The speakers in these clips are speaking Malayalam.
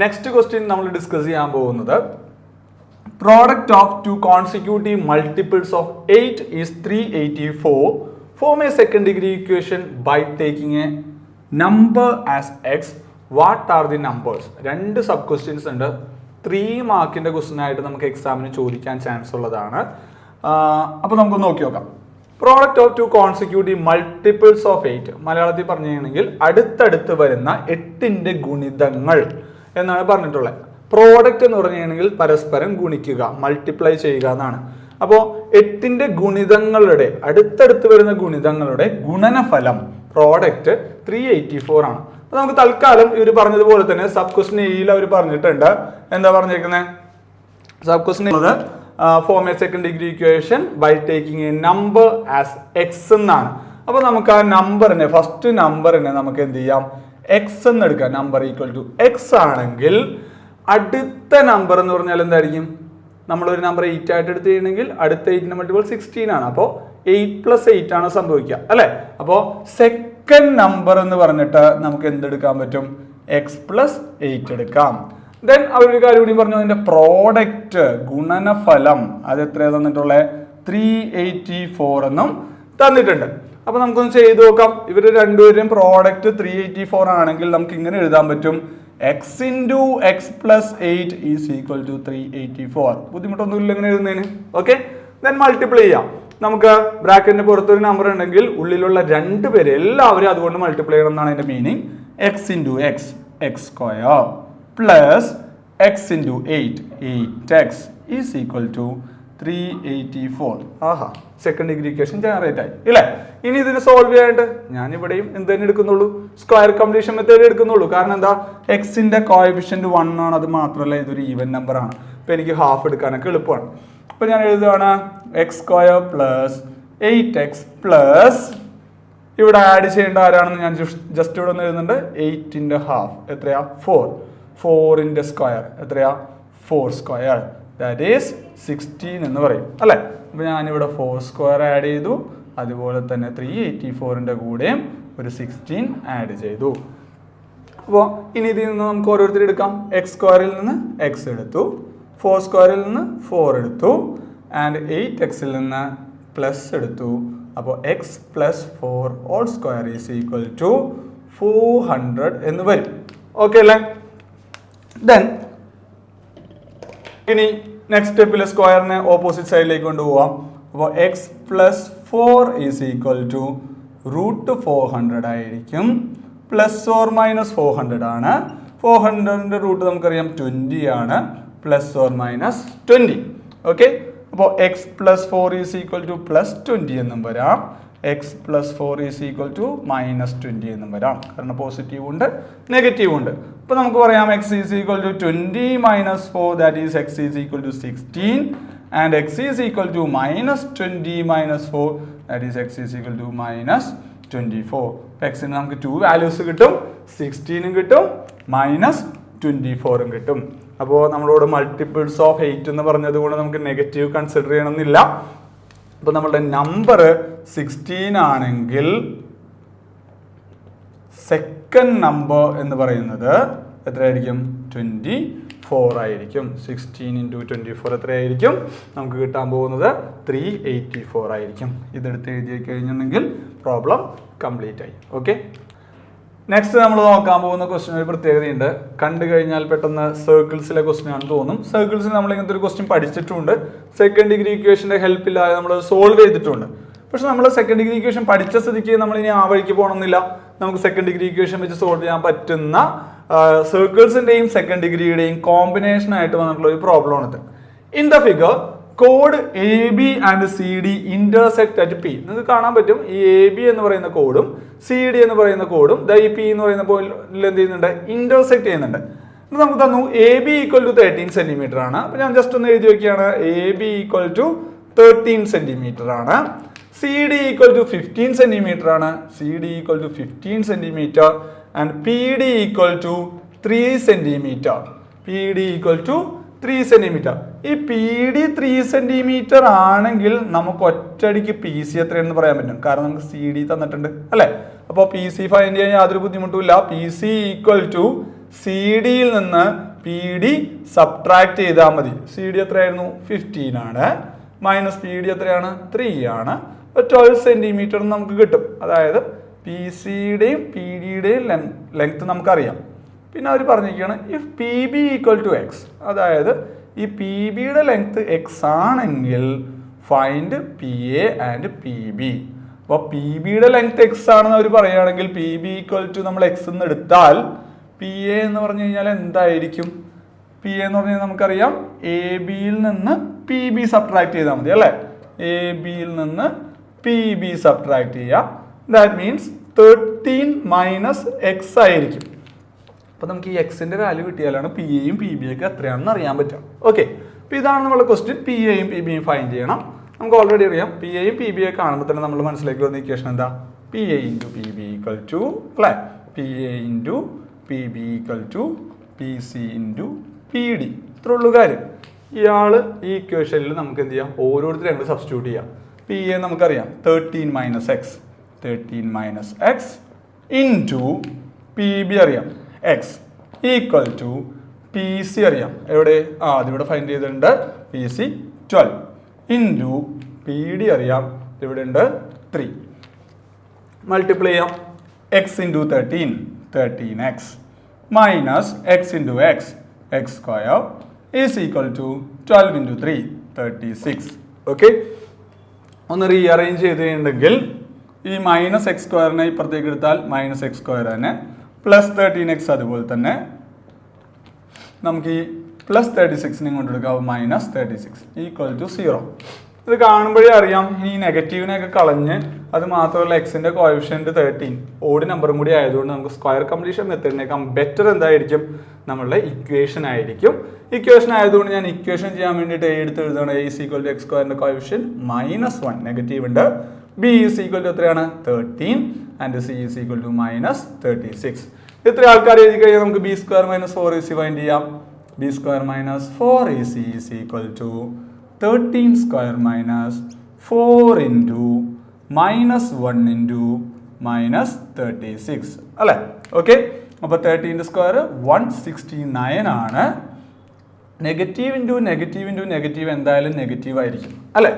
നെക്സ്റ്റ് ക്വസ്റ്റ്യൻ നമ്മൾ ഡിസ്കസ് ചെയ്യാൻ പോകുന്നത്. Product of two consecutive multiples of eight is three eighty four form a second degree equation by taking a number as x what are the numbers രണ്ട് സബ് ക്വസ്റ്റ്യൻസ് ഉണ്ട് ത്രീ മാർക്കിന്റെ ക്വസ്റ്റ്യൻ ആയിട്ട് നമുക്ക് എക്സാമിന് ചോദിക്കാൻ ചാൻസ് ഉള്ളതാണ്. അപ്പോൾ നമുക്ക് നോക്കി നോക്കാം. Product of two consecutive multiples of eight മലയാളത്തിൽ പറഞ്ഞു കഴിഞ്ഞെങ്കിൽ അടുത്തടുത്ത് വരുന്ന എട്ടിന്റെ ഗുണിതങ്ങൾ. എന്നാണ് പറഞ്ഞിട്ടുള്ളത്. പ്രോഡക്റ്റ് എന്ന് പറഞ്ഞു കഴിഞ്ഞെങ്കിൽ പരസ്പരം ഗുണിക്കുക മൾട്ടിപ്ലൈ ചെയ്യുക എന്നാണ്. അപ്പോൾ എട്ടിന്റെ ഗുണിതങ്ങളുടെ അടുത്തടുത്ത് വരുന്ന ഗുണിതങ്ങളുടെ ഗുണനഫലം പ്രോഡക്റ്റ് ത്രീ എയ്റ്റി ഫോർ ആണ്. അപ്പൊ നമുക്ക് തൽക്കാലം ഇവർ പറഞ്ഞതുപോലെ തന്നെ സബ് ക്വസ്റ്റൻ എയിൽ അവർ പറഞ്ഞിട്ടുണ്ട്. എന്താ പറഞ്ഞിരിക്കുന്നത് sub question form a second degree equation by taking a number as x എന്നാണ്. അപ്പൊ നമുക്ക് ആ നമ്പറിനെ ഫസ്റ്റ് നമ്പറിനെ നമുക്ക് എന്ത് ചെയ്യാം? എക്സ് എന്ന് എടുക്കുക. നമ്പർ ഈക്വൽ ടു എക്സ് ആണെങ്കിൽ അടുത്ത നമ്പർ എന്ന് പറഞ്ഞാൽ എന്തായിരിക്കും? നമ്മളൊരു നമ്പർ എയ്റ്റ് ആയിട്ട് എടുത്ത് കഴിഞ്ഞെങ്കിൽ അടുത്ത എയ്റ്റിന് മൾട്ടിപ്പിൾ സിക്സ്റ്റീൻ ആണ്. അപ്പോൾ എയ്റ്റ് പ്ലസ് എയ്റ്റ് ആണ് സംഭവിക്കുക. അല്ലേ? അപ്പോൾ സെക്കൻഡ് നമ്പർ എന്ന് പറഞ്ഞിട്ട് നമുക്ക് എന്തെടുക്കാൻ പറ്റും? എക്സ് പ്ലസ് എയ്റ്റ് എടുക്കാം. ദെൻ അവരൊരു കാര്യം കൂടി പറഞ്ഞു. അതിന്റെ പ്രോഡക്റ്റ് ഗുണനഫലം അത് എത്രയാണ് തന്നിട്ടുള്ളത് ത്രീ എയ്റ്റി ഫോർ എന്നും തന്നിട്ടുണ്ട്. അപ്പൊ നമുക്കൊന്ന് ചെയ്ത് നോക്കാം. ഇവർ രണ്ടുപേരും പ്രോഡക്റ്റ് ത്രീ എയ്റ്റി ഫോർ ആണെങ്കിൽ നമുക്ക് ഇങ്ങനെ എഴുതാൻ പറ്റും. X into x plus eight is equal to three eighty four ബുദ്ധിമുട്ടൊന്നുമില്ല ഇങ്ങനെ എഴുതുന്നതിന്. ഓക്കെ ദെൻ മൾട്ടിപ്ലൈ ചെയ്യാം. നമുക്ക് ബ്രാക്കറ്റിന് പുറത്തൊരു നമ്പർ ഉണ്ടെങ്കിൽ ഉള്ളിലുള്ള രണ്ട് പേര് എല്ലാവരും അതുകൊണ്ട് മൾട്ടിപ്ലൈ ചെയ്യണം എന്നാണ് അതിന്റെ meaning x into x x square plus x into eight eight x is equal to three eighty four Aaha second degree equation generate ആയി. ഇല്ലേ? ഇനി ഇതിന് സോൾവ് ചെയ്യാനായിട്ട് ഞാൻ ഇവിടെയും എന്ത് തന്നെ എടുക്കുന്നുള്ളൂ? സ്ക്വയർ കംപ്ലീഷൻ മെത്തേഡ് എടുക്കുന്നുള്ളൂ. കാരണം എന്താ? എക്സിന്റെ കോയഫിഷ്യന്റ് വൺ ആണ്. അത് മാത്രമല്ല ഇതൊരു ഈവൻ നമ്പർ ആണ്. അപ്പൊ എനിക്ക് ഹാഫ് എടുക്കാനൊക്കെ എളുപ്പമാണ്. അപ്പൊ ഞാൻ എഴുതുകയാണ് x square plus eight x plus ഇവിടെ ആഡ് ചെയ്യേണ്ട ആരാണെന്ന് ഞാൻ ജസ്റ്റ് ഇവിടെ ഒന്ന് എഴുതുന്നുണ്ട്. എയ്റ്റിന്റെ ഹാഫ് എത്രയാ? ഫോർ ഫോറിന്റെ സ്ക്വയർ എത്രയാ? Four square that is sixteen എന്ന് പറയും അല്ലേ? അപ്പോൾ ഞാനിവിടെ ഫോർ സ്ക്വയർ ആഡ് ചെയ്തു. അതുപോലെ തന്നെ ത്രീ എയ്റ്റി ഫോറിന്റെ കൂടെയും ഒരു സിക്സ്റ്റീൻ ആഡ് ചെയ്തു. അപ്പോൾ ഇനി ഇതിൽ നിന്ന് നമുക്ക് ഓരോരുത്തർ എടുക്കാം. എക്സ് സ്ക്വയറിൽ നിന്ന് എക്സ് എടുത്തു. ഫോർ സ്ക്വയറിൽ നിന്ന് ഫോർ എടുത്തു. ആൻഡ് എയ്റ്റ് എക്സിൽ നിന്ന് പ്ലസ് എടുത്തു. അപ്പോൾ x plus four all square is equal to four hundred എന്ന് വരും. ഓക്കെ അല്ലേ? ദെൻ ഇനി നെക്സ്റ്റ് സ്റ്റെപ്പിൽ സ്ക്വയറിനെ ഓപ്പോസിറ്റ് സൈഡിലേക്ക് കൊണ്ടുപോവാം അപ്പോൾ x plus four is equal to root four hundred ആയിരിക്കും. Plus or minus four hundred ആണ്. ഫോർ ഹൺഡ്രഡിന്റെ റൂട്ട് നമുക്കറിയാം ട്വന്റി ആണ്. Plus or minus twenty okay അപ്പോൾ x plus four is equal to plus twenty എന്നും വരാം. X plus four is equal to minus twenty എന്നും വരാം. കാരണം പോസിറ്റീവ് ഉണ്ട് നെഗറ്റീവ് ഉണ്ട്. അപ്പോൾ നമുക്ക് പറയാം x is equal to twenty minus four that is x is equal to sixteen and x is equal to minus twenty minus four that is x is equal to minus twenty four അപ്പോൾ എക്സിന് നമുക്ക് ടു വാല്യൂസ് കിട്ടും സിക്സ്റ്റീനും കിട്ടും മൈനസ് ട്വന്റി ഫോറും കിട്ടും. അപ്പോൾ നമ്മളോട് മൾട്ടിപ്പിൾസ് ഓഫ് എയ്റ്റ് എന്ന് പറഞ്ഞത് കൊണ്ട് നമുക്ക് നെഗറ്റീവ് കൺസിഡർ ചെയ്യണമെന്നില്ല. അപ്പോൾ നമ്മളുടെ നമ്പർ സിക്സ്റ്റീൻ ആണെങ്കിൽ സെക്കൻഡ് നമ്പർ എന്ന് പറയുന്നത് എത്രയായിരിക്കും? ട്വന്റി ഫോർ ആയിരിക്കും. സിക്സ്റ്റീൻ ഇന്റു ട്വന്റി ഫോർ എത്രയായിരിക്കും? നമുക്ക് കിട്ടാൻ പോകുന്നത് ത്രീ എയ്റ്റി ഫോർ ആയിരിക്കും. ഇതെടുത്ത് എഴുതി കഴിഞ്ഞിട്ടുണ്ടെങ്കിൽ പ്രോബ്ലം കംപ്ലീറ്റ് ആയി. ഓക്കെ നെക്സ്റ്റ് നമ്മൾ നോക്കാൻ പോകുന്ന ക്വസ്റ്റിന് ഒരു പ്രത്യേകതയുണ്ട്. കണ്ടു കഴിഞ്ഞാൽ പെട്ടെന്ന് സർക്കിൾസിലെ ക്വസ്റ്റ്യൻ ആണെന്ന് തോന്നും. സർക്കിൾസിൽ നമ്മൾ ഇങ്ങനത്തെ ഒരു ക്വസ്റ്റ്യൻ പഠിച്ചിട്ടുണ്ട്. സെക്കൻഡ് ഡിഗ്രി ഇക്വേഷന്റെ ഹെൽപ്പ് ഇല്ലാതെ നമ്മൾ സോൾവ് ചെയ്തിട്ടുണ്ട്. പക്ഷെ നമ്മൾ സെക്കൻഡ് ഡിഗ്രി ഇക്വേഷൻ പഠിച്ച സ്ഥിതിക്ക് നമ്മൾ ഇനി ആ വഴിക്ക് പോകണമെന്നില്ല നമുക്ക് സെക്കൻഡ് ഡിഗ്രി ഇക്വേഷൻ വെച്ച് സോൾവ് ചെയ്യാൻ പറ്റുന്ന സർക്കിൾസിന്റെയും സെക്കൻഡ് ഡിഗ്രിയുടെയും കോമ്പിനേഷൻ ആയിട്ട് വന്നിട്ടുള്ള ഒരു പ്രോബ്ലം ആണ് in the figure code A B and C D intersect at P നിങ്ങൾക്ക് കാണാൻ പറ്റും. ഈ എ ബി എന്ന് പറയുന്ന കോഡും സി ഡി എന്ന് പറയുന്ന കോഡും ദ ഈ പി എന്ന് പറയുന്ന പോയിന്റിൽ എന്ത് ചെയ്യുന്നുണ്ട്? ഇന്റർസെക്ട് ചെയ്യുന്നുണ്ട്. നമുക്ക് തന്നു A B equal to thirteen centimetre ആണ്. അപ്പൊ ഞാൻ ജസ്റ്റ് ഒന്ന് എഴുതി വയ്ക്കുകയാണ് A B equal to thirteen centimetre ആണ്. C D equal to fifteen centimetre ആണ്. C D equal to fifteen centimetre and P D equal to three centimetre P D equal to three centimetre ഈ പി ഡി ത്രീ സെന്റിമീറ്റർ ആണെങ്കിൽ നമുക്ക് ഒറ്റയടിക്ക് പി സി എത്രയാണെന്ന് പറയാൻ പറ്റും. കാരണം നമുക്ക് സി ഡി തന്നിട്ടുണ്ട് അല്ലെ? അപ്പോൾ പി സി ഫൈൻഡ് ചെയ്യാൻ യാതൊരു ബുദ്ധിമുട്ടുമില്ല. P C equal to C ഡിയിൽ നിന്ന് പി ഡി സബ്ട്രാക്ട് ചെയ്താൽ മതി. സി ഡി എത്രയായിരുന്നു? ഫിഫ്റ്റീൻ ആണ്. മൈനസ് പി ഡി എത്രയാണ്? ത്രീ ആണ്. ട്വൽവ് സെന്റിമീറ്റർ നമുക്ക് കിട്ടും. അതായത് പി സിയുടെയും പി ഡിയുടെയും ലെങ്ത് നമുക്കറിയാം. പിന്നെ അവർ പറഞ്ഞിരിക്കുകയാണ് if P B equal to x അതായത് ഈ പി ബിയുടെ ലെങ്ത് എക്സ് ആണെങ്കിൽ find P A and P B അപ്പോൾ പി ബിയുടെ ലെങ്ത് എക്സ് ആണെന്ന് അവർ പറയുകയാണെങ്കിൽ പി ബി ഈക്വൽ ടു നമ്മൾ എക്സ് എന്ന് എടുത്താൽ പി എ എന്ന് പറഞ്ഞു കഴിഞ്ഞാൽ എന്തായിരിക്കും? പി എന്ന് പറഞ്ഞാൽ നമുക്കറിയാം എ ബിയിൽ നിന്ന് പി ബി സബ്ട്രാക്ട് ചെയ്താൽ മതി അല്ലേ? എ ബിയിൽ നിന്ന് പി ബി സബ്ട്രാക്ട് ചെയ്യുക. That means thirteen minus x ആയിരിക്കും. അപ്പോൾ നമുക്ക് ഈ എക്സിന്റെ വാല്യൂ കിട്ടിയാലാണ് പി എയും പി ബി ഒക്കെ എത്രയാണെന്ന് അറിയാൻ പറ്റുക. ഓക്കെ അപ്പോൾ ഇതാണ് നമ്മുടെ ക്വസ്റ്റ്യൻ പി എയും പി ബിയും ഫൈൻ ചെയ്യണം. നമുക്ക് ഓൾറെഡി അറിയാം. പി എയും പി ബി ഒക്കെ കാണുമ്പോൾ തന്നെ നമ്മൾ മനസ്സിലേക്ക് വന്ന ഇക്വേഷൻ എന്താ? P A into P B equal to അല്ലേ? P A into P B equal to P C into P D ഇത്ര ഉള്ളൂ കാര്യം. ഇയാൾ ഈ ഇക്വേഷനിൽ നമുക്ക് എന്ത് ചെയ്യാം? ഓരോരുത്തരും ഞങ്ങൾ സബ്സ്റ്റിറ്റ്യൂട്ട് ചെയ്യാം. പി എ നമുക്കറിയാം. Thirteen minus x thirteen minus x into P B അറിയാം. X equal to P C അറിയാം. എവിടെ? ആ അതിവിടെ ഫൈൻഡ് ചെയ്തിട്ടുണ്ട്. P C twelve into P D അറിയാം. ഇവിടെ ഉണ്ട് ത്രീ മൾട്ടിപ്ലൈ ചെയ്യാം. X into thirteen thirteen x minus x into x x square is equal to twelve into three thirty six okay ഒന്ന് റീഅറേഞ്ച് ചെയ്തിട്ടുണ്ടെങ്കിൽ ഈ മൈനസ് എക്സ് സ്ക്വയറിനെ ഇപ്പുറത്തേക്ക് എടുത്താൽ മൈനസ് എക്സ് സ്ക്വയർ തന്നെ പ്ലസ് തേർട്ടീൻ എക്സ് അതുപോലെ തന്നെ നമുക്ക് ഈ പ്ലസ് തേർട്ടി സിക്സിനെ കൊണ്ട് എടുക്കാം. Minus thirty six equal to zero ഇത് കാണുമ്പോഴേ അറിയാം ഈ നെഗറ്റീവിനെയൊക്കെ കളഞ്ഞ് അത് മാത്രമല്ല എക്സിന്റെ കോയഫിഷ്യന്റ് തേർട്ടീൻ ഓട് നമ്പറും കൂടി ആയതുകൊണ്ട് നമുക്ക് സ്ക്വയർ കംപ്ലീഷൻ മെത്തേഡിനേക്കാൾ ബെറ്റർ എന്തായിരിക്കും? നമ്മളുടെ ഇക്വേഷൻ ആയിരിക്കും. ഇക്വേഷൻ ആയതുകൊണ്ട് ഞാൻ ഇക്വേഷൻ ചെയ്യാൻ വേണ്ടിയിട്ട് എടുത്ത് എഴുതുകയാണ്. എ ഈക്വൽ ടു എക്സ് സ്ക്വയറിന്റെ കോയഫിഷ്യൻ മൈനസ് വൺ നെഗറ്റീവ് ഉണ്ട്. ബി ഈസ് ഈക്വൽ ടു എത്രയാണ്? Thirteen and C is equal to minus thirty six ഇത്ര ആൾക്കാർ എഴുതി കഴിഞ്ഞാൽ നമുക്ക് B square minus four A C find ചെയ്യാം. B square minus four A C is equal to thirteen square minus four into minus one into minus thirty six അല്ലേ? ഓക്കെ അപ്പോൾ തേർട്ടീന്റെ സ്ക്വയർ വൺ സിക്സ്റ്റി നയൻ ആണ്. Negative into negative into negative എന്തായാലും നെഗറ്റീവ് ആയിരിക്കും. അല്ലേ?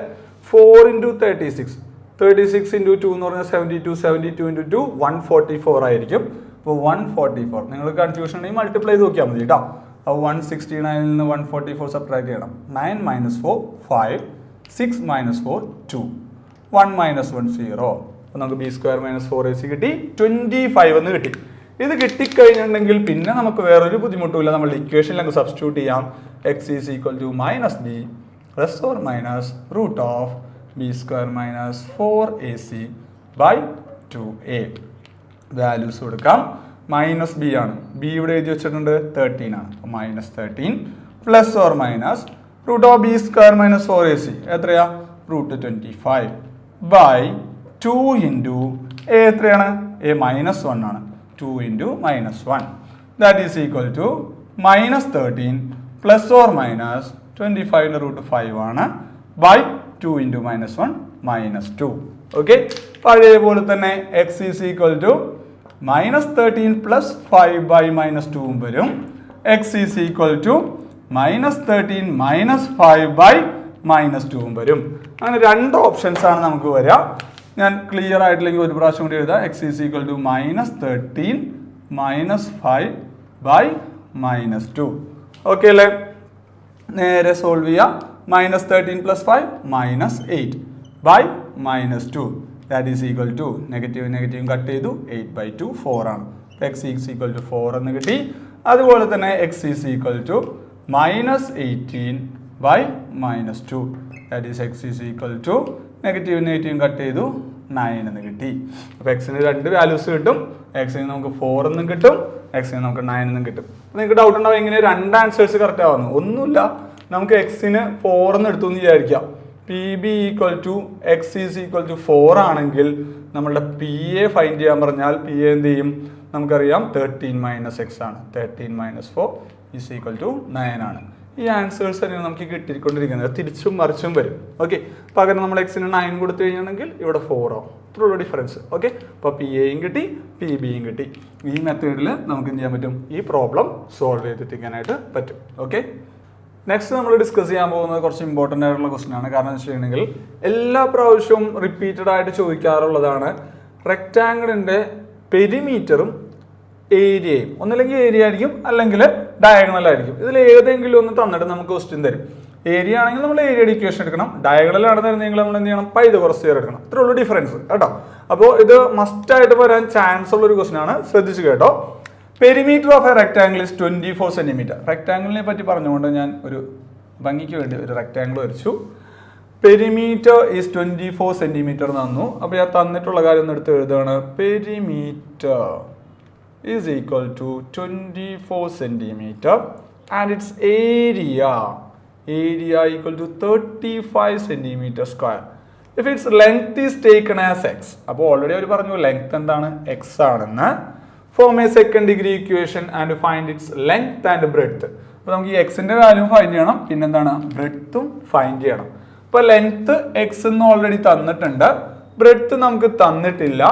Four into thirty six thirty six into two എന്ന് പറഞ്ഞാൽ seventy two seventy two into two one forty four ആയിരിക്കും. അപ്പോൾ വൺ ഫോർട്ടി ഫോർ നിങ്ങൾ കൺഫ്യൂഷൻ ഉണ്ടെങ്കിൽ മൾട്ടിപ്ലൈ ചെയ്ത് നോക്കിയാൽ മതി കേട്ടോ. അപ്പോൾ വൺ സിക്സ്റ്റി നയനിൽ നിന്ന് വൺ ഫോർട്ടി ഫോർ സബ്ട്രാക്ട് ചെയ്യണം. Nine minus four five six minus four two one minus one zero അപ്പോൾ നമുക്ക് B square minus four A C കിട്ടി. ട്വന്റി ഫൈവ് എന്ന് കിട്ടി. ഇത് കിട്ടിക്കഴിഞ്ഞിട്ടുണ്ടെങ്കിൽ പിന്നെ നമുക്ക് വേറൊരു ബുദ്ധിമുട്ടുമില്ല. നമ്മൾ ഇക്വേഷനിൽ അങ്ങ് സബ്സ്റ്റിറ്റ്യൂട്ട് ചെയ്യാം. X is equal to minus B plus or minus root of B square minus four A C by two A values കൊടുക്കാം. മൈനസ് ബി ആണ്. ബി ഇവിടെ എഴുതി വെച്ചിട്ടുണ്ട് തേർട്ടീൻ ആണ്. അപ്പോൾ minus thirteen plus or minus root of B square minus four A C എത്രയാ? Root twenty five by two into A എത്രയാണ്? എ മൈനസ് വൺ ആണ്. Two into minus one that is equal to minus thirteen plus or minus twenty ഫൈവിന്റെ root five ആണ് by two into minus one minus two okay പഴയപോലെ തന്നെ x is equal to minus thirteen plus five by minus ടുവും വരും. X is equal to minus thirteen minus five by minus ടുവും വരും. അങ്ങനെ രണ്ട് ഓപ്ഷൻസ് ആണ് നമുക്ക് വരിക ഞാൻ ക്ലിയർ ആയിട്ടില്ലെങ്കിൽ ഒരു പ്രാവശ്യം കൂടി എഴുതാം. X is equal to minus thirteen minus five by minus two okay അല്ലേ? നേരെ സോൾവ് ചെയ്യാം. Minus thirteen plus five minus eight by minus two that is equal to negative negative cut ചെയ്തു എയ്റ്റ് ബൈ ടു ഫോർ ആണ്. X is equal to four എന്ന് കിട്ടി. അതുപോലെ തന്നെ x is equal to minus eighteen by minus two that is x is equal to negative negative cut ചെയ്തു നയൻ എന്ന് കിട്ടി. അപ്പോൾ എക്സിന് രണ്ട് വാല്യൂസ് കിട്ടും. എക്സിന് നമുക്ക് ഫോർ എന്നും കിട്ടും. എക്സിന് നമുക്ക് നയൻ എന്നും കിട്ടും. നിങ്ങൾക്ക് ഡൗട്ട് ഉണ്ടാവും എങ്ങനെ രണ്ട് ആൻസേഴ്സ് കറക്റ്റ് ആവുന്നു. ഒന്നുമില്ല. നമുക്ക് എക്സിന് ഫോർ എന്ന് എടുത്തു എന്ന് വിചാരിക്കാം. P B equal to X is equal to four ആണെങ്കിൽ നമ്മളുടെ പി എ ഫൈൻഡ് ചെയ്യാൻ പറഞ്ഞാൽ പി എ എന്ത് ചെയ്യും? നമുക്കറിയാം തേർട്ടീൻ മൈനസ് എക്സ് ആണ്. Thirteen minus four is equal to nine ആണ്. ഈ ആൻസേഴ്സ് തന്നെയാണ് നമുക്ക് കിട്ടിക്കൊണ്ടിരിക്കുന്നത്. തിരിച്ചും മറിച്ചും വരും. ഓക്കെ പകരം നമ്മൾ എക്സിന് നയൻ കൊടുത്തു കഴിഞ്ഞാണെങ്കിൽ ഇവിടെ ആവും. ഇത്രയുള്ള ഡിഫറൻസ് ഓക്കെ അപ്പോൾ പി എയും കിട്ടി പി ബിയും കിട്ടി. ഈ മെത്തേഡിൽ നമുക്ക് എന്ത് ചെയ്യാൻ പറ്റും? ഈ പ്രോബ്ലം സോൾവ് ചെയ്തെത്തിക്കാനായിട്ട് പറ്റും. ഓക്കെ നെക്സ്റ്റ് നമ്മൾ ഡിസ്കസ് ചെയ്യാൻ പോകുന്നത് കുറച്ച് ഇമ്പോർട്ടന്റ് ആയിട്ടുള്ള ക്വസ്റ്റൻ ആണ്. കാരണം എന്ന് വെച്ചിട്ടുണ്ടെങ്കിൽ എല്ലാ പ്രാവശ്യവും റിപ്പീറ്റഡ് ആയിട്ട് ചോദിക്കാറുള്ളതാണ് റെക്റ്റാങ്കിളിന്റെ പെരിമീറ്ററും ഏരിയയും ഒന്നില്ലെങ്കിൽ ഏരിയ ആയിരിക്കും അല്ലെങ്കിൽ ഡയഗണൽ ആയിരിക്കും. ഇതിൽ ഏതെങ്കിലും ഒന്ന് തന്നിട്ട് നമുക്ക് ക്വസ്റ്റ്യൻ തരും. ഏരിയ ആണെങ്കിൽ നമ്മൾ ഏരിയയുടെ ഇക്വേഷൻ എടുക്കണം. ഡയഗണലാണ് തരുന്നതെങ്കിൽ നമ്മൾ എന്ത് ചെയ്യണം? പൈത കുറച്ച് എടുക്കണം. ഇത്രേ ഉള്ളൂ ഡിഫറൻസ് കേട്ടോ? അപ്പോൾ ഇത് മസ്റ്റായിട്ട് വരാൻ ചാൻസ് ഉള്ള ഒരു ക്വസ്റ്റൻ ആണ്. ശ്രദ്ധിച്ചു കേട്ടോ. Perimeter of a rectangle is twenty four centimetre റെക്ടാംഗിളിനെ പറ്റി പറഞ്ഞുകൊണ്ട് ഞാൻ ഒരു ഭംഗിക്ക് വേണ്ടി ഒരു റെക്ടാംഗിൾ വരച്ചു. Perimeter is twenty four centimetre തന്നു. അപ്പോൾ ഞാൻ തന്നിട്ടുള്ള കാര്യം ഒന്ന് എടുത്ത് എഴുതുകയാണ്. Perimeter is equal to twenty four centimetre and its area area equal to thirty five centimetre square if its length is taken as X അപ്പോൾ ഓൾറെഡി അവർ പറഞ്ഞു ലെങ്ത് എന്താണ്? എക്സ് ആണെന്ന്. Form a second degree equation and find its length and breadth അപ്പോൾ നമുക്ക് ഈ എക്സിന്റെ വാല്യൂ ഫൈൻഡ് ചെയ്യണം. പിന്നെന്താണ്? ബ്രെഡ്ത്തും ഫൈൻഡ് ചെയ്യണം. അപ്പോൾ ലെങ്ത്ത് എക്സ് എന്ന് ഓൾറെഡി തന്നിട്ടുണ്ട്. ബ്രെഡ്ത്ത് നമുക്ക് തന്നിട്ടില്ല.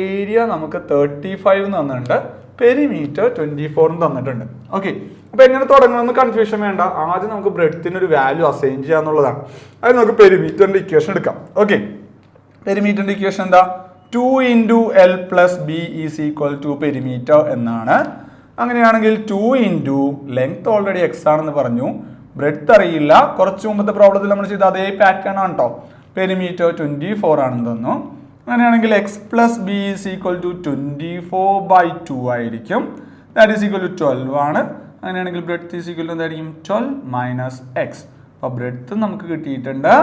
ഏരിയ നമുക്ക് തേർട്ടി ഫൈവ് തന്നിട്ടുണ്ട്. പെരിമീറ്റർ ട്വന്റി ഫോറും തന്നിട്ടുണ്ട്. ഓക്കെ അപ്പോൾ എങ്ങനെ തുടങ്ങണമെന്ന് കൺഫ്യൂഷൻ വേണ്ട. ആദ്യം നമുക്ക് ബ്രെഡ്ത്തിന് ഒരു വാല്യൂ അസൈൻ ചെയ്യാന്നുള്ളതാണ്. അത് നമുക്ക് പെരിമീറ്ററിന്റെ ഇക്വേഷൻ എടുക്കാം. ഓക്കെ പെരിമീറ്ററിന്റെ ഇക്വേഷൻ എന്താ? Two into L plus B is equal to perimeter എന്നാണ്. അങ്ങനെയാണെങ്കിൽ two into length already X ആണെന്ന് പറഞ്ഞു. ബ്രെഡ്ത്ത് അറിയില്ല. കുറച്ച് മുമ്പത്തെ പ്രോബ്ലത്തിൽ നമ്മൾ ചെയ്ത അതേ പാറ്റേൺ ആണ് കേട്ടോ പെരിമീറ്റർ ട്വന്റി ഫോർ ആണെന്ന് തന്നു അങ്ങനെയാണെങ്കിൽ X plus B is equal to twenty four by two ആയിരിക്കും. That is equal to twelve ആണ്. അങ്ങനെയാണെങ്കിൽ ബ്രെഡ്ത്ത് ഈസ് ഈക്വൽ ടു എന്തായിരിക്കും? ട്വൽവ് മൈനസ് എക്സ് അപ്പോൾ ബ്രെഡ്ത്ത് നമുക്ക് കിട്ടിയിട്ടുണ്ട്.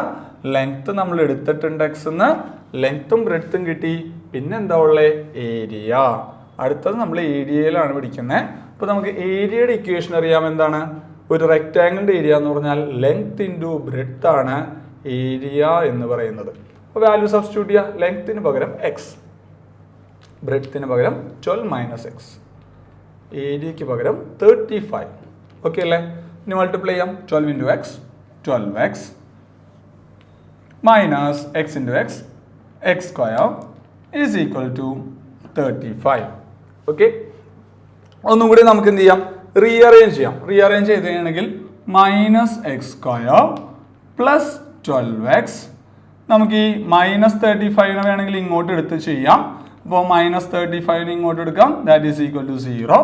ലെങ്ത്ത് നമ്മൾ എടുത്തിട്ടുണ്ട് എക്സ് എന്ന് ലെങ്ത്തും ബ്രെഡ്ത്തും കിട്ടി. പിന്നെ എന്താ ഉള്ളത് ഏരിയ. അടുത്തത് നമ്മൾ ഏരിയയിലാണ് പിടിക്കുന്നത് അപ്പോൾ നമുക്ക് ഏരിയയുടെ ഇക്വേഷൻ അറിയാം എന്താണ്? ഒരു റെക്റ്റാങ്കിളിന്റെ ഏരിയ എന്ന് പറഞ്ഞാൽ ലെങ്ത് ഇന്റു ബ്രെഡ്ത്ത് ആണ് ഏരിയ എന്ന് പറയുന്നത്. അപ്പോൾ വാല്യൂ സബ്സ്റ്റിറ്റ്യൂട്ട് ചെയ്യുക ലെങ്ത്തിന് പകരം എക്സ് ബ്രെഡ്ത്തിന് പകരം ട്വൽവ് മൈനസ് എക്സ് ഏരിയയ്ക്ക് പകരം തേർട്ടി ഫൈവ് ഓക്കെ അല്ലേ? ഇനി മൾട്ടിപ്ലൈ ചെയ്യാം. Twelve into x twelve x minus x into x x square is equal to thirty five okay ഒന്നും കൂടി നമുക്ക് എന്ത് ചെയ്യാം? റീഅറേഞ്ച് ചെയ്യാം. റീഅറേഞ്ച് ചെയ്ത് കഴിഞ്ഞാണെങ്കിൽ minus X square plus twelve X നമുക്ക് ഈ മൈനസ് തേർട്ടി ഫൈവിനെ വേണമെങ്കിൽ ഇങ്ങോട്ട് എടുത്ത് ചെയ്യാം. അപ്പോൾ മൈനസ് തേർട്ടി ഫൈവിന് ഇങ്ങോട്ട് എടുക്കാം. That is equal to zero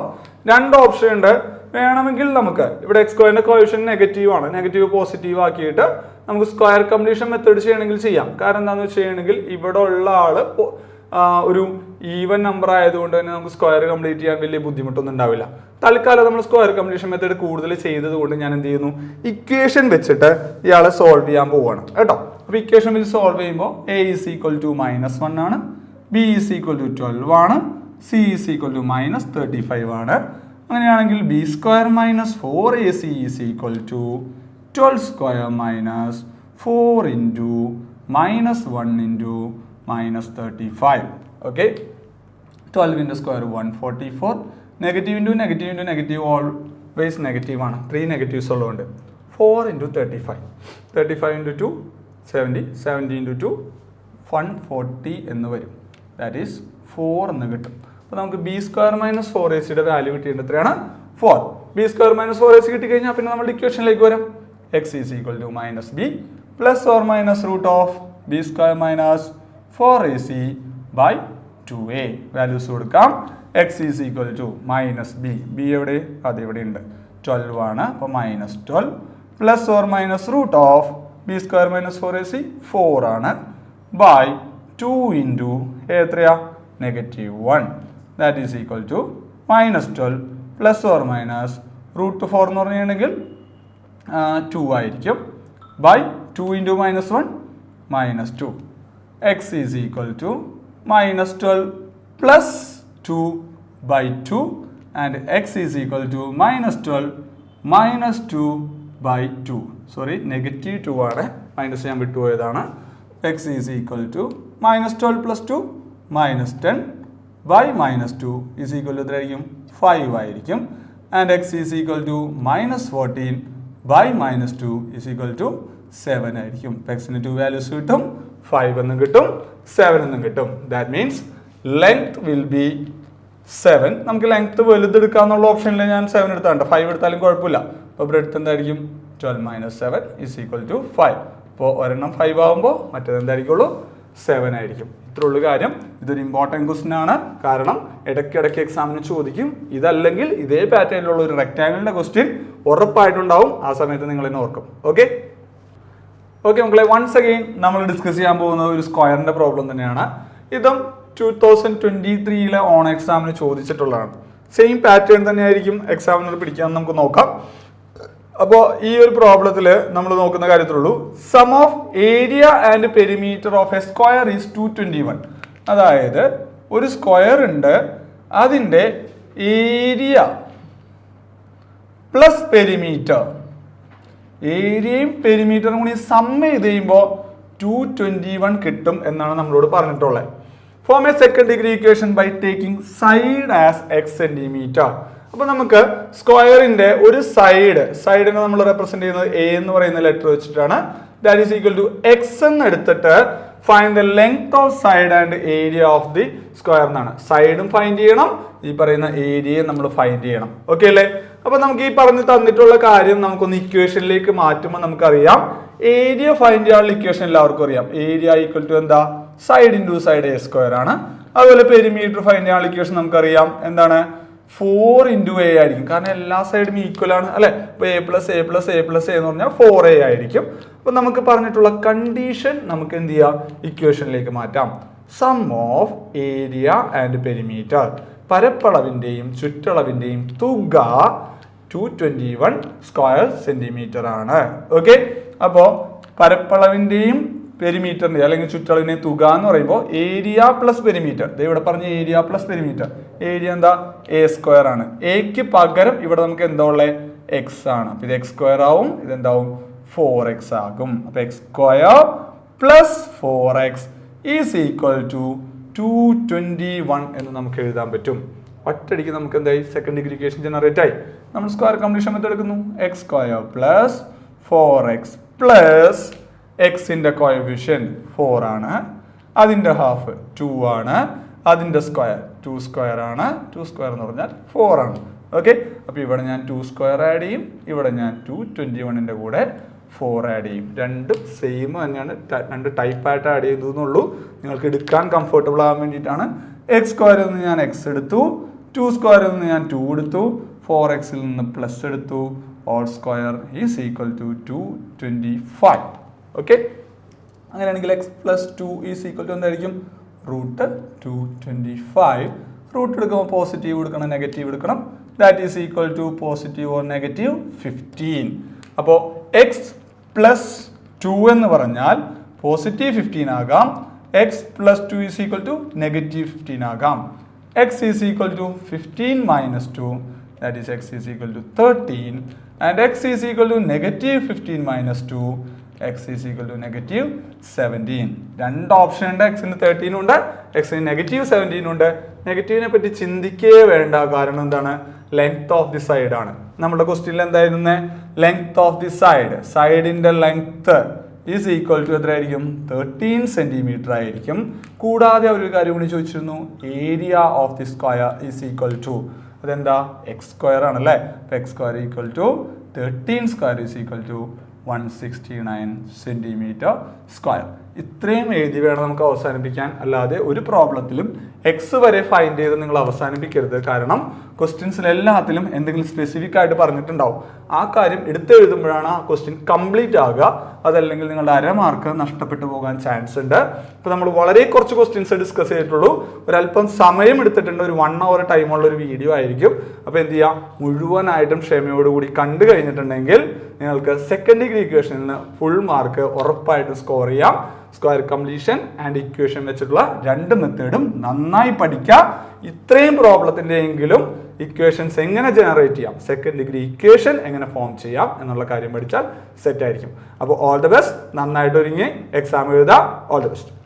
രണ്ട് ഓപ്ഷൻ ഉണ്ട്. വേണമെങ്കിൽ നമുക്ക് ഇവിടെ എക്സ് സ്ക്വയറിന്റെ നെഗറ്റീവ് ആണ്. നെഗറ്റീവ് പോസിറ്റീവ് ആക്കിയിട്ട് നമുക്ക് സ്ക്വയർ കംപ്ലീഷൻ മെത്തേഡ് ചെയ്യണമെങ്കിൽ ചെയ്യാം. കാരണം എന്താണെന്ന് വെച്ച് കഴിഞ്ഞെങ്കിൽ ഇവിടെ ഉള്ള ആൾ ഒരു ഈവൻ നമ്പർ ആയതുകൊണ്ട് തന്നെ നമുക്ക് സ്ക്വയർ കംപ്ലീറ്റ് ചെയ്യാൻ വലിയ ബുദ്ധിമുട്ടൊന്നും ഉണ്ടാവില്ല. തൽക്കാലം നമ്മൾ സ്ക്വയർ കംപ്ലീഷൻ മെത്തേഡ് കൂടുതൽ ചെയ്തത് കൊണ്ട് ഞാൻ എന്ത് ചെയ്യുന്നു? ഇക്വേഷൻ വെച്ചിട്ട് ഇയാളെ സോൾവ് ചെയ്യാൻ പോവുകയാണ് കേട്ടോ? അപ്പോൾ ഇക്വേഷൻ വെച്ച് സോൾവ് ചെയ്യുമ്പോൾ A is equal to minus one ആണ്. B is equal to twelve ആണ്. C is equal to minus thirty five ആണ്. അങ്ങനെയാണെങ്കിൽ B square minus four A C is equal to twelve square minus four into minus one into minus thirty five okay twelve into square one forty four negative into negative into negative always ആണ്. ത്രീ നെഗറ്റീവ്സ് ഉള്ളതുകൊണ്ട്. Four into thirty five thirty five into two seventy seventy into two one forty എന്ന് വരും. ദാറ്റ് ഈസ് ഫോർ എന്ന് കിട്ടും. അപ്പോൾ നമുക്ക് B square minus four A സിയുടെ വാല്യൂ കിട്ടിയിട്ട് എത്രയാണ്? Four B square minus four A C കിട്ടിക്കഴിഞ്ഞാൽ പിന്നെ നമ്മൾ ഇക്വേഷനിലേക്ക് വരും. X is equal to minus B plus or minus root of B square minus four A C by two A values കൊടുക്കാം. X is equal to minus B B എവിടെ? അത് ഇവിടെ ഉണ്ട്. ട്വൽവ് ആണ്. അപ്പോൾ minus twelve plus or minus root of B square minus four A C four ആണ്. ബൈ ടു ഇന്റു എത്രയാ? Negative one that is equal to minus twelve plus or minus root four എന്ന് പറഞ്ഞിട്ടുണ്ടെങ്കിൽ ടു ആയിരിക്കും. By two into minus one minus two X is equal to minus twelve plus two by two and X is equal to minus twelve minus two by two sorry negative two ആണ്. മൈനസ് ചെയ്യാൻ വിട്ടുപോയതാണ്. X is equal to minus twelve plus two minus ten by minus two is equal to എത്രയായിരിക്കും ഫൈവ് ആയിരിക്കും. And X is equal to minus fourteen by minus two is equal to seven ആയിരിക്കും. എക്സിന് ടു വാല്യൂസ് കിട്ടും ഫൈവ് എന്നും കിട്ടും സെവൻ എന്നും കിട്ടും. That means length will be seven നമുക്ക് ലെങ്ത് വലുതെടുക്കാന്നുള്ള ഓപ്ഷനിൽ ഞാൻ സെവൻ എടുത്താണ്ട് ഫൈവ് എടുത്താലും കുഴപ്പമില്ല. അപ്പോൾ ഇവിടെ എടുത്ത് എന്തായിരിക്കും? Twelve minus seven is equal to five അപ്പോൾ ഒരെണ്ണം ഫൈവ് ആകുമ്പോൾ മറ്റേത് എന്തായിരിക്കുള്ളൂ? സെവൻ ആയിരിക്കും. ഇത്രയുള്ള കാര്യം. ഇതൊരു ഇമ്പോർട്ടന്റ് ക്വസ്റ്റൻ ആണ്. കാരണം ഇടയ്ക്കിടയ്ക്ക് എക്സാമിന് ചോദിക്കും. ഇതല്ലെങ്കിൽ ഇതേ പാറ്റേണിലുള്ള ഒരു റെക്റ്റാങ്കിളിന്റെ ക്വസ്റ്റ്യൻ ഉറപ്പായിട്ടുണ്ടാവും. ആ സമയത്ത് നിങ്ങൾ എന്നെ ഓർക്കും. ഓക്കെ ഓക്കെ മക്കളെ വൺസ് അഗെയിൻ നമ്മൾ ഡിസ്കസ് ചെയ്യാൻ പോകുന്നത് ഒരു സ്ക്വയറിന്റെ പ്രോബ്ലം തന്നെയാണ്. ഇതും ടു തൗസൻഡ് ട്വന്റി ത്രീയിലെ ഓൺ എക്സാമിന് ചോദിച്ചിട്ടുള്ളതാണ്. സെയിം പാറ്റേൺ തന്നെയായിരിക്കും എക്സാമിനർ പിടിക്കാൻ നമുക്ക് നോക്കാം. അപ്പോൾ ഈ ഒരു പ്രോബ്ലത്തിൽ നമ്മൾ നോക്കുന്ന കാര്യത്തിലുള്ളൂ. Sum of area and perimeter of a square is two twenty one അതായത് ഒരു സ്ക്വയർ ഉണ്ട് അതിന്റെ ഏരിയ പ്ലസ് പെരിമീറ്റർ ഏരിയയും പെരിമീറ്ററും കൂടി സം ചെയ്ത് കഴിയുമ്പോൾ ടു ട്വന്റി വൺ കിട്ടും എന്നാണ് നമ്മളോട് പറഞ്ഞിട്ടുള്ളത്. Form a second degree equation by taking side as X centimetre അപ്പൊ നമുക്ക് സ്ക്വയറിന്റെ ഒരു സൈഡ് സൈഡിനെ നമ്മൾ റെപ്രസെന്റ് ചെയ്യുന്നത് എ എന്ന് പറയുന്ന ലെറ്റർ വെച്ചിട്ടാണ്. That is equal to X എന്ന് എടുത്തിട്ട് find the length of side and area of the square എന്നാണ്. സൈഡും ഫൈൻഡ് ചെയ്യണം. ഈ പറയുന്ന ഏരിയയും നമ്മൾ ഫൈൻഡ് ചെയ്യണം. ഓക്കെ അല്ലേ? അപ്പൊ നമുക്ക് ഈ പറഞ്ഞ് തന്നിട്ടുള്ള കാര്യം നമുക്കൊന്ന് ഇക്വേഷനിലേക്ക് മാറ്റുമ്പോൾ നമുക്കറിയാം. ഏരിയ ഫൈൻഡ് ചെയ്യാനുള്ള ഇക്വേഷൻ എല്ലാവർക്കും അറിയാം. ഏരിയ ഈക്വൽ ടു എന്താ? Side into side A square ആണ്. അതുപോലെ പെരിമീറ്റർ ഫൈന്റെ ഇക്വേഷൻ നമുക്കറിയാം. എന്താണ്? ഫോർ ഇന്റു എ ആയിരിക്കും. കാരണം എല്ലാ സൈഡും ഈക്വൽ ആണ്. അല്ലെ? ഇപ്പൊ A plus A plus A plus A എന്ന് പറഞ്ഞാൽ ഫോർ എ ആയിരിക്കും. അപ്പൊ നമുക്ക് പറഞ്ഞിട്ടുള്ള കണ്ടീഷൻ നമുക്ക് എന്ത് ചെയ്യാം? ഇക്വേഷനിലേക്ക് മാറ്റാം. Sum of area and perimeter പരപ്പളവിന്റെയും ചുറ്റളവിന്റെയും തുക two twenty one square centimetre ആണ്. ഓക്കെ അപ്പോൾ പരപ്പളവിന്റെയും പെരിമീറ്ററിന്റെ അല്ലെങ്കിൽ ചുറ്റളവിനെ തുക എന്ന് പറയുമ്പോൾ ഏരിയ പ്ലസ് പെരിമീറ്റർ. ഇത് ഇവിടെ പറഞ്ഞ ഏരിയ പ്ലസ് പെരിമീറ്റർ. ഏരിയ എന്താ? എ സ്ക്വയർ ആണ്. എക്ക് പകരം ഇവിടെ നമുക്ക് എന്താ ഉള്ളത് എക്സ് ആണ്. അപ്പൊ ഇത് എക്സ് സ്ക്വയർ ആവും. ഇതെന്താവും? ഫോർ എക്സ് ആകും. അപ്പൊ X square plus four X is equal to two twenty one എന്ന് നമുക്ക് എഴുതാൻ പറ്റും. ഒറ്റടിക്ക് നമുക്ക് എന്തായി? സെക്കൻഡ് ഡിഗ്രി ഇക്വേഷൻ ജനറേറ്റ് ആയി. നമ്മൾ സ്ക്വയർ കംപ്ലീഷൻ മെത്തേഡ് എടുക്കുന്നു. X square plus four X plus എക്സിന്റെ കോയഫിഷ്യൻ ഫോർ ആണ്. അതിന്റെ ഹാഫ് ടു ആണ്. അതിന്റെ സ്ക്വയർ ടു സ്ക്വയർ ആണ്. ടു സ്ക്വയർ എന്ന് പറഞ്ഞാൽ ഫോർ ആണ്. ഓക്കെ അപ്പോൾ ഇവിടെ ഞാൻ ടു സ്ക്വയർ ആഡ് ചെയ്യും. ഇവിടെ ഞാൻ ടു ട്വന്റി വണ്ണിന്റെ കൂടെ ഫോർ ആഡ് ചെയ്യും. രണ്ടും സെയിം തന്നെയാണ്. രണ്ട് ടൈപ്പായിട്ട് ആഡ് ചെയ്തു എന്നുള്ളൂ. നിങ്ങൾക്ക് എടുക്കാൻ കംഫർട്ടബിൾ ആകാൻ വേണ്ടിയിട്ടാണ്. എക്സ് സ്ക്വയറിൽ നിന്ന് ഞാൻ എക്സ് എടുത്തു. ടു സ്ക്വയറിൽ നിന്ന് ഞാൻ ടു എടുത്തു. ഫോർ എക്സിൽ നിന്ന് പ്ലസ് എടുത്തു. All square is equal to two twenty five okay അങ്ങനെയാണെങ്കിൽ X plus two is equal to എന്തായിരിക്കും? Root two twenty five root എടുക്കുമ്പോൾ പോസിറ്റീവ് എടുക്കണം നെഗറ്റീവ് എടുക്കണം. That is equal to positive or negative fifteen അപ്പോൾ എക്സ് പ്ലസ് ടു എന്ന് പറഞ്ഞാൽ പോസിറ്റീവ് ഫിഫ്റ്റീൻ ആകാം. X plus two is equal to negative fifteen ആകാം. X is equal to fifteen minus two that is x is equal to 13 and x is equal to negative 15 minus 2 x is equal to negative 17 രണ്ട് ഓപ്ഷൻ ഉണ്ട്. എക്സിന് തേർട്ടീനും ഉണ്ട്. എക്സിന് നെഗറ്റീവ് സെവന്റീനും ഉണ്ട്. നെഗറ്റീവിനെ പറ്റി ചിന്തിക്കേ വേണ്ട. കാരണം എന്താണ്? ലെങ്ത് ഓഫ് ദി സൈഡ് ആണ്. നമ്മുടെ ക്വസ്റ്റ്യനിൽ എന്തായിരുന്നു? ലെങ്ത് ഓഫ് ദി സൈഡ് സൈഡിന്റെ ലെങ്ത് ഈസ് ഈക്വൽ ടു എത്ര ആയിരിക്കും തേർട്ടീൻ സെന്റിമീറ്റർ ആയിരിക്കും. കൂടാതെ അവരൊരു കാര്യം കൂടി ചോദിച്ചിരുന്നു. Area of the square is equal to അതെന്താ? എക്സ് സ്ക്വയർ ആണല്ലേ X square equal to thirteen square is equal to one sixty nine centimetre square ഇത്രയും എഴുതി വേണം നമുക്ക് അവസാനിപ്പിക്കാൻ. അല്ലാതെ ഒരു പ്രോബ്ലത്തിലും എക്സ് വരെ ഫൈൻഡ് ചെയ്ത് നിങ്ങൾ അവസാനിപ്പിക്കരുത്. കാരണം ക്വസ്റ്റ്യൻസിൽ എല്ലാത്തിലും എന്തെങ്കിലും സ്പെസിഫിക് ആയിട്ട് പറഞ്ഞിട്ടുണ്ടാവും. ആ കാര്യം എടുത്തെഴുതുമ്പോഴാണ് ആ ക്വസ്റ്റ്യൻ കംപ്ലീറ്റ് ആകുക. അതല്ലെങ്കിൽ നിങ്ങളുടെ അര മാർക്ക് നഷ്ടപ്പെട്ടു പോകാൻ ചാൻസ് ഉണ്ട്. ഇപ്പോൾ നമ്മൾ വളരെ കുറച്ച് ക്വസ്റ്റ്യൻസ് ഡിസ്കസ് ചെയ്തിട്ടുള്ളൂ. ഒരല്പം സമയം എടുത്തിട്ടുണ്ട്. ഒരു വൺ അവർ ടൈമുള്ള ഒരു വീഡിയോ ആയിരിക്കും. അപ്പോൾ എന്ത് ചെയ്യാം? മുഴുവനായിട്ടും ക്ഷമയോടുകൂടി കണ്ടു കഴിഞ്ഞിട്ടുണ്ടെങ്കിൽ നിങ്ങൾക്ക് സെക്കൻഡ് ഡിഗ്രി ഇക്വേഷനിൽ ഫുൾ മാർക്ക് ഉറപ്പായിട്ടും സ്കോർ ചെയ്യാം. സ്ക്വയർ കംപ്ലീഷൻ ആൻഡ് ഇക്വേഷൻ വെച്ചിട്ടുള്ള രണ്ട് മെത്തേഡും നന്നായി പഠിക്കുക ഇത്രയും പ്രോബ്ലത്തിന്റെ എങ്കിലും ഇക്വേഷൻസ് എങ്ങനെ ജനറേറ്റ് ചെയ്യാം? സെക്കൻഡ് ഡിഗ്രി ഇക്വേഷൻ എങ്ങനെ ഫോം ചെയ്യാം? എന്നുള്ള കാര്യം പഠിച്ചാൽ സെറ്റ് ആയിരിക്കും. അപ്പോൾ ഓൾ ദ ബെസ്റ്റ് നന്നായിട്ട് ഒരുങ്ങി എക്സാം എഴുതുക. All the best